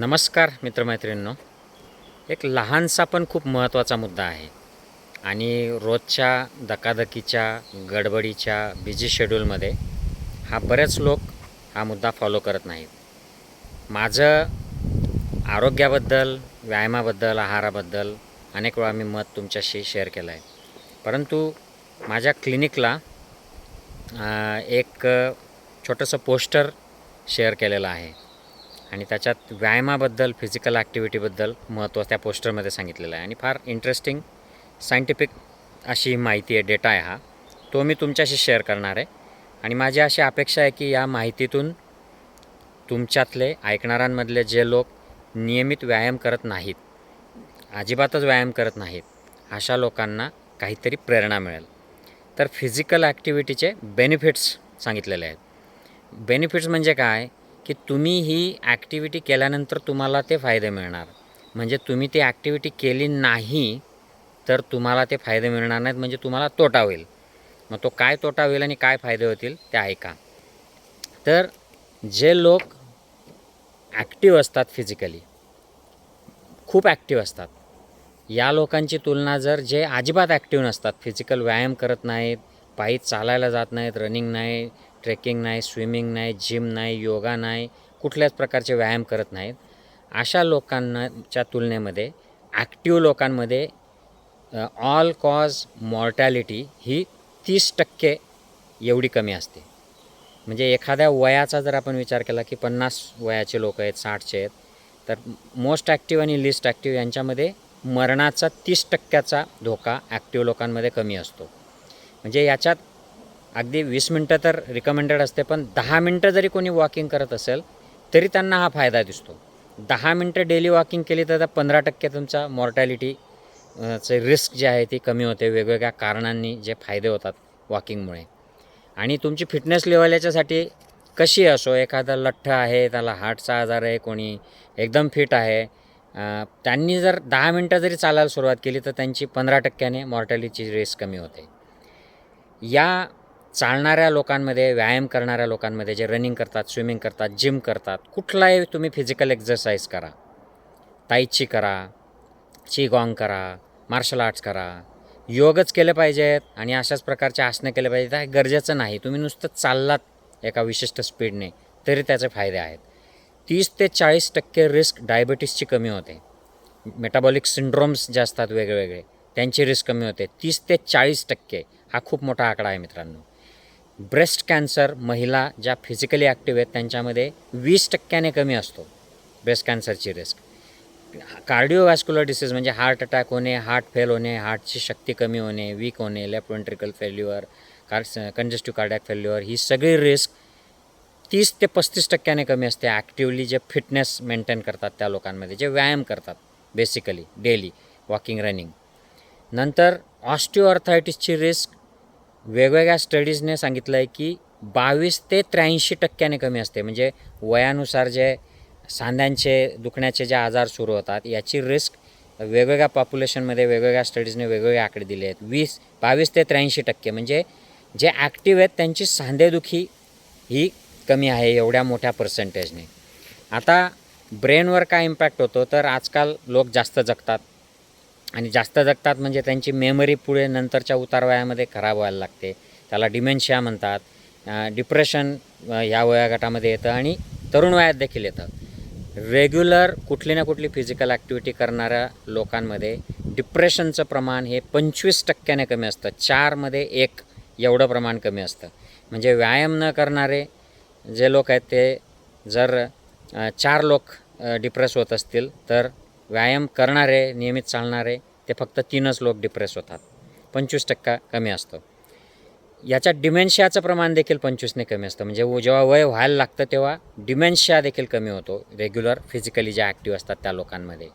नमस्कार मित्रमैत्रिणींनो. एक लहानसा पण खूप महत्त्वाचा मुद्दा आहे. आणि रोजच्या धकाधकीच्या गडबडीच्या बिझी शेड्यूलमध्ये हा बरेच लोक हा मुद्दा फॉलो करत नाहीत. माझं आरोग्याबद्दल व्यायामाबद्दल आहाराबद्दल अनेक वेळा मी मत तुमच्याशी शेअर केलं आहे परंतु माझ्या क्लिनिकला एक छोटंसं पोस्टर शेअर केलेलं आहे. आणि त्याच्यात व्यायामाबद्दल फिजिकल ॲक्टिव्हिटीबद्दल महत्त्व त्या पोस्टरमध्ये सांगितलेलं आहे. आणि फार इंटरेस्टिंग सायंटिफिक अशी माहिती आहे डेटा आहे हा. तो मी तुमच्याशी शेअर करणार आहे. आणि माझी अशी अपेक्षा आहे की या माहितीतून तुमच्यातले ऐकणाऱ्यांमधले जे लोक नियमित व्यायाम करत नाहीत अजिबातच व्यायाम करत नाहीत अशा लोकांना काहीतरी प्रेरणा मिळेल. तर फिजिकल ॲक्टिव्हिटीचे बेनिफिट्स सांगितलेले आहेत. बेनिफिट्स म्हणजे काय? की तुम्ही ही ॲक्टिव्हिटी केल्यानंतर तुम्हाला ते फायदे मिळणार. म्हणजे तुम्ही ती ॲक्टिव्हिटी केली नाही तर तुम्हाला ते फायदे मिळणार नाहीत म्हणजे तुम्हाला तोटा होईल. मग तो काय तोटा होईल आणि काय फायदे होतील ते ऐका. तर जे लोक ॲक्टिव्ह असतात फिजिकली खूप ॲक्टिव्ह असतात. या लोकांची तुलना जर जे अजिबात ॲक्टिव्ह नसतात फिजिकल व्यायाम करत नाहीत पायी चालायला जात नाहीत रनिंग नाही ट्रेकिंग नाही स्विमिंग नाही जिम नाही योगा नाही कुठल्याच प्रकारचे व्यायाम करत नाहीत. अशा लोकांनाच्या तुलनेमध्ये ॲक्टिव्ह लोकांमध्ये ऑल कॉज मॉर्टॅलिटी ही तीस टक्के एवढी कमी असते. म्हणजे एखाद्या वयाचा जर आपण विचार केला की पन्नास वयाचे लोक आहेत साठचे आहेत तर मोस्ट ॲक्टिव्ह आणि लिस्ट ॲक्टिव्ह यांच्यामध्ये मरणाचा तीस टक्क्याचा धोका ॲक्टिव्ह लोकांमध्ये कमी असतो. म्हणजे याच्यात अगदी वीस मिनटं तर रिकमेंडेड असते पण दहा मिनटं जरी कोणी वॉकिंग करत असेल तरी त्यांना हा फायदा दिसतो. दहा मिनटं डेली वॉकिंग केली तर पंधरा टक्के तुमचा मॉर्टॅलिटी चे रिस्क जे आहे ती कमी होते. वेगवेगळ्या कारणांनी जे फायदे होतात वॉकिंगमुळे आणि तुमची फिटनेस लेवल याच्यासाठी कशी असो एखादा लठ्ठ आहे त्याला हार्टचा आजार आहे कोणी एकदम फिट आहे त्यांनी जर दहा मिनटं जरी चालायला सुरुवात केली तर त्यांची पंधरा टक्क्याने मॉर्टॅलिटीची रिस्क कमी होते. या चालणाऱ्या लोकांमध्ये व्यायाम करणाऱ्या लोकांमध्ये जे रनिंग करतात स्विमिंग करतात जिम करतात कुठलाही तुम्ही फिजिकल एक्झरसाईज करा. ताईची करा चिगॉंग करा मार्शल आर्ट्स करा. योगच केले पाहिजेत आणि अशाच प्रकारचे आसनं केले पाहिजेत. हे गरजेचं नाही. तुम्ही नुसतं चाललात एका विशिष्ट स्पीडने तरी त्याचे फायदे आहेत. तीस ते चाळीस टक्के रिस्क डायबिटीसची कमी होते. मेटाबॉलिक सिंड्रोम्स जे असतात वेगवेगळे त्यांची रिस्क कमी होते. तीस ते चाळीस टक्के हा खूप मोठा आकडा आहे मित्रांनो. ब्रेस्ट कॅन्सर महिला ज्या फिजिकली ॲक्टिव्ह आहेत त्यांच्यामध्ये वीस टक्क्याने कमी असतो ब्रेस्ट कॅन्सरची रिस्क. कार्डिओवॅस्क्युलर डिसीज म्हणजे हार्ट अटॅक होणे हार्ट फेल होणे हार्टची शक्ती कमी होणे वीक होणे लेफ्ट वेंट्रिकल फेल्युअर कार कंजेस्टिव्ह कार्डॅक फेल्युअर ही सगळी रिस्क तीस ते पस्तीस टक्क्याने कमी असते ॲक्टिवली जे फिटनेस मेंटेन करतात त्या लोकांमध्ये जे व्यायाम करतात बेसिकली डेली वॉकिंग रनिंग. नंतर ऑस्टिओआर्थायटिसची रिस्क वेगवेगळ्या स्टडीजने सांगितलं आहे की बावीस ते त्र्याऐंशी टक्क्याने कमी असते. म्हणजे वयानुसार जे सांध्यांचे दुखण्याचे जे आजार सुरू होतात याची रिस्क वेगवेगळ्या पॉप्युलेशनमध्ये वेगवेगळ्या स्टडीजने वेगवेगळे आकडे दिले आहेत. वीस बावीस ते त्र्याऐंशी टक्के. म्हणजे जे ॲक्टिव्ह आहेत त्यांची सांधेदुखी ही कमी आहे एवढ्या मोठ्या पर्सेंटेजने आता ब्रेनवर काय इम्पॅक्ट होतो तर आजकाल लोक जास्त जगतात. आणि जास्त जगतात म्हणजे त्यांची मेमरी पुढे नंतरच्या उतारवयामध्ये खराब व्हायला लागते. त्याला डिमेन्शिया म्हणतात. डिप्रेशन ह्या वयोगटामध्ये येतं आणि तरुण वयात देखील येतं. रेग्युलर कुठली ना कुठली फिजिकल ॲक्टिव्हिटी करणाऱ्या लोकांमध्ये डिप्रेशनचं प्रमाण हे पंचवीस टक्क्याने कमी असतं. चारमध्ये एक एवढं प्रमाण कमी असतं. म्हणजे व्यायाम न करणारे जे लोक आहेत ते जर चार लोक डिप्रेस होत असतील तर व्यायाम करणारे नियमित चालणारे ते फक्त तीनच लोक डिप्रेस होतात. पंचवीस टक्का कमी असतो. याच्यात डिमेन्शियाचं प्रमाण देखील पंचवीसने कमी असतं. म्हणजे व- जेव्हा वय व्हायला लागतं तेव्हा डिमेन्शिया देखील कमी होतो. रेग्युलर फिजिकली जे ॲक्टिव्ह असतात त्या लोकांमध्ये.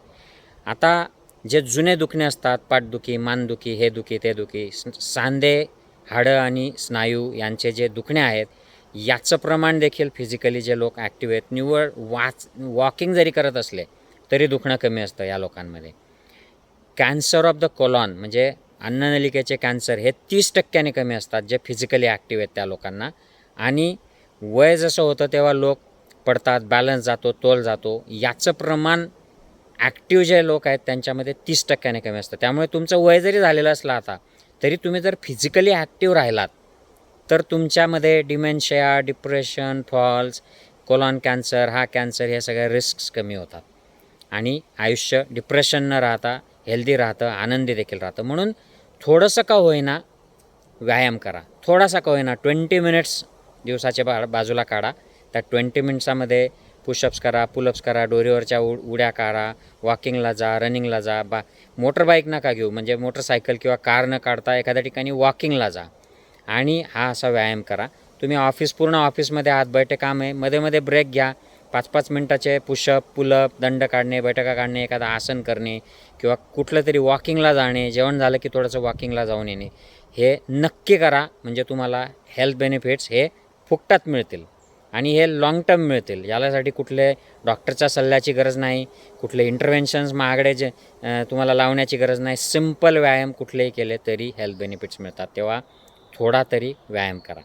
आता जे जुने दुखणे असतात पाठदुखी मानदुखी हे दुखी ते दुखी सांधे हाडं आणि स्नायू यांचे जे दुखणे आहेत याचं प्रमाण देखील फिजिकली जे लोक ॲक्टिव्ह आहेत निव्वळ वाच वॉकिंग जरी करत असले तरी दुखणं कमी असतं या लोकांमध्ये. कॅन्सर ऑफ द कोलॉन म्हणजे अन्ननलिकेचे कॅन्सर हे तीस टक्क्याने कमी असतात जे फिजिकली ॲक्टिव्ह आहेत त्या लोकांना. आणि वय जसं होतं तेव्हा लोक पडतात बॅलन्स जातो तोल जातो. याचं प्रमाण ॲक्टिव्ह जे लोक आहेत त्यांच्यामध्ये तीस टक्क्याने कमी असतं. त्यामुळे तुमचं वय जरी झालेलं असलं आता तरी तुम्ही जर फिजिकली ॲक्टिव्ह राहिलात तर तुमच्यामध्ये dementia depression falls colon cancer हा कॅन्सर हे सगळ्या रिस्क कमी होतात. आणि आयुष्य डिप्रेशन न राहता हेल्दी राहतं आनंदी देखील राहतं. म्हणून थोडंसं का होईना व्यायाम करा. थोडासा का होईना ट्वेंटी मिनिट्स दिवसाच्या बा बाजूला काढा. त्या ट्वेंटी मिनिट्सामध्ये पुशअप्स करा पुलअप्स करा डोरीवरच्या उ उड्या काढा वॉकिंगला जा रनिंगला जा बा मोटरबाईक नका घेऊ. म्हणजे मोटरसायकल किंवा कार न काढता एखाद्या ठिकाणी वॉकिंगला जा. आणि हा असा व्यायाम करा. तुम्ही ऑफिस पूर्ण ऑफिसमध्ये आत बैठे काम आहे. मध्ये मध्ये ब्रेक घ्या. पाच पाच मिनटाचे पुशअप पुलअप दंड काढणे बैठका काढणे एखादं आसन करणे किंवा कुठलं तरी वॉकिंगला जाणे जेवण झालं की थोडंसं वॉकिंगला जाऊन येणे. हे नक्की करा म्हणजे तुम्हाला हेल्थ बेनिफिट्स हे फुकटात मिळतील. आणि हे लाँग टर्म मिळतील. यालासाठी कुठले डॉक्टरच्या सल्ल्याची गरज नाही कुठले इंटरव्हेन्शन्स महागडे जे तुम्हाला लावण्याची गरज नाही. सिंपल व्यायाम कुठलेही केले तरी हेल्थ बेनिफिट्स मिळतात. तेव्हा थोडा तरी व्यायाम करा.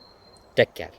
Take care